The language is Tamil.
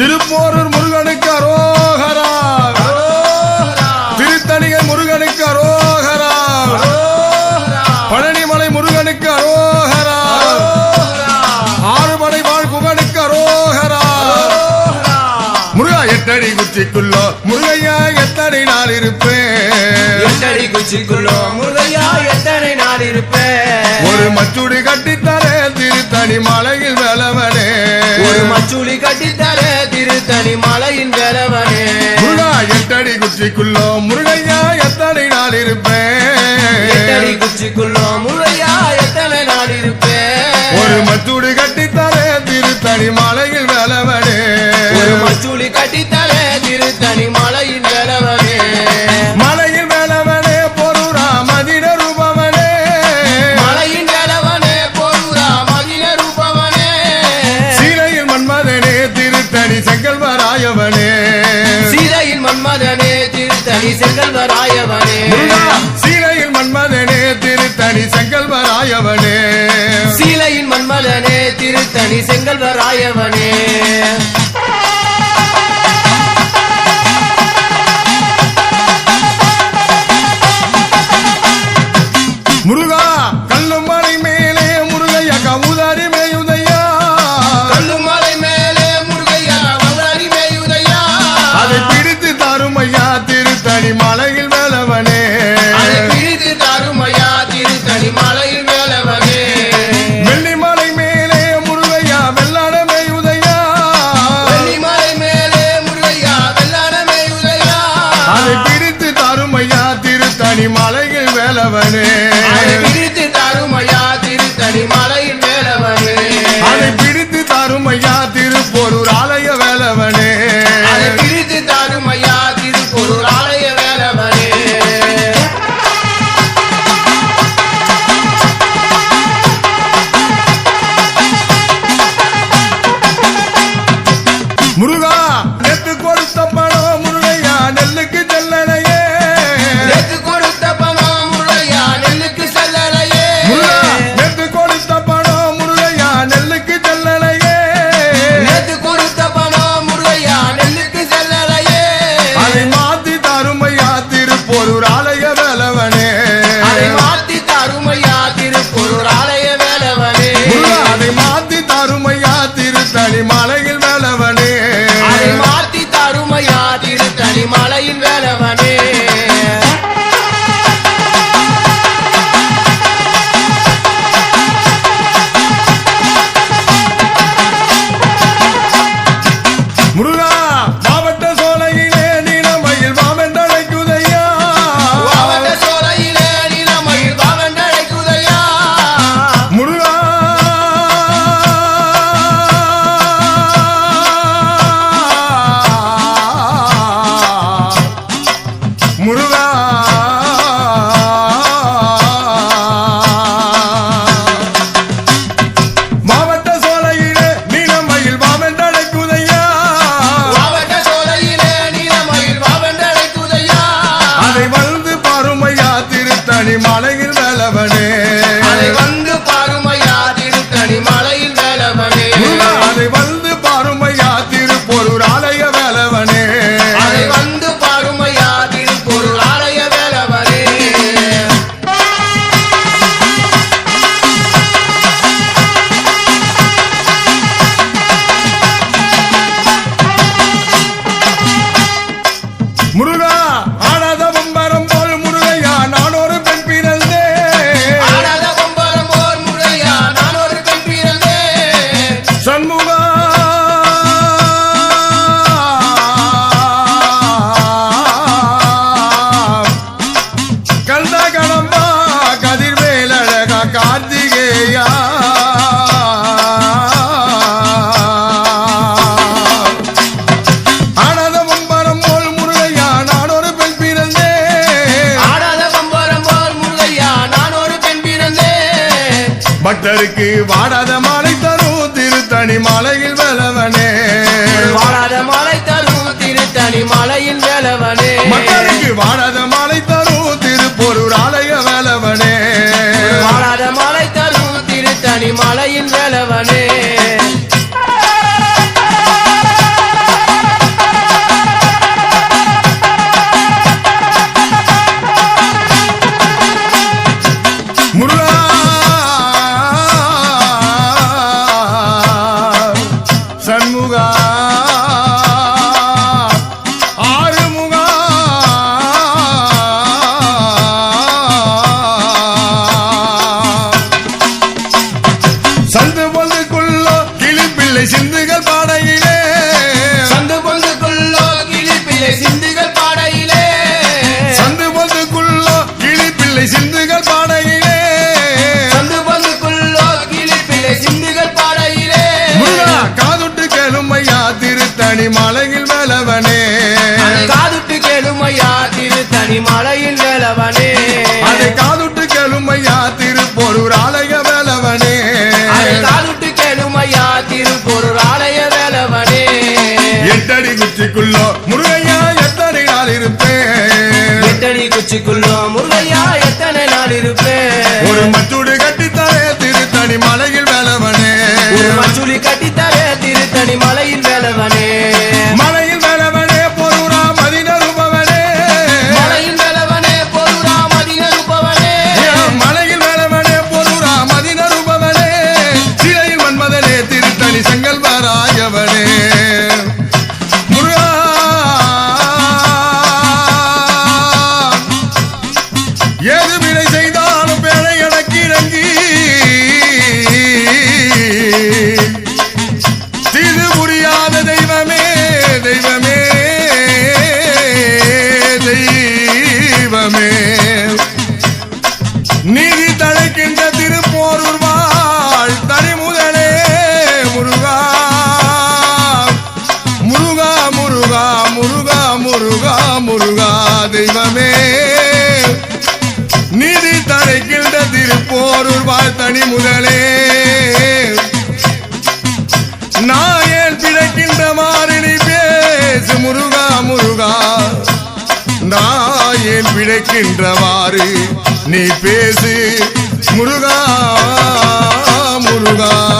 திருப்போரூர் முருகனுக்கு அரோகரா. திருத்தணிகை முருகனுக்கு அரோகரா. பழனிமலை முருகனுக்கு அரோகரா. ஆறுமலை வாழ் குகனுக்கு அரோகரா. முருகா எட்டடி குச்சிக்குள்ளோ முருகையா எத்தனை நாள் இருப்பேன் எட்டடி குச்சிக்குள்ளோ முருகையா எத்தனை நாள் இருப்பேன் ஒரு மச்சுடி கட்டித்தரேன் திருத்தணி மலையில் விளவன் குச்சிக்குள்ள முருகையா எத்தனை நாள் இருப்பேன்? குச்சிக்குள்ள முருகையா எத்தனை நாள் இருப்பேன்? ஒரு மத்தூடு கட்டித்தாரே திருத்தணி மலையில் வேலவடே ஒரு மத்தூடு கட்டித்தாரே திருத்தணி செங்கல்வராயவனே. பட்டருக்கு வாடாத மாலை தரும் திருத்தணி மாலையில் வேலவனே. வாடாத மாலை தரும் திருத்தணி மாலையில் வேலவனே. பட்டருக்கு வாடாத மாலை தரும் திருப்பொருள் ஆலய வேலவனே. வாடாத மாலை தரும் திருத்தணி மாலையில் வேலவனே. மலையில் வேலவனே. அதை காதுட்டு கெழுமையா திருப்பொருள் ஆலய வேலவனே. அதை காதுட்டு கெழுமையா திருப்பொருள் ஆலய வேலவனே. எட்டடி குச்சிக்குள்ளோ முருக மணி முதலே. நாயன் பிழைக்கின்ற மாறினி பேசு முருகா முருகா. நாயன் பிழைக்கின்றவாறு நீ பேசு முருகா முருகா.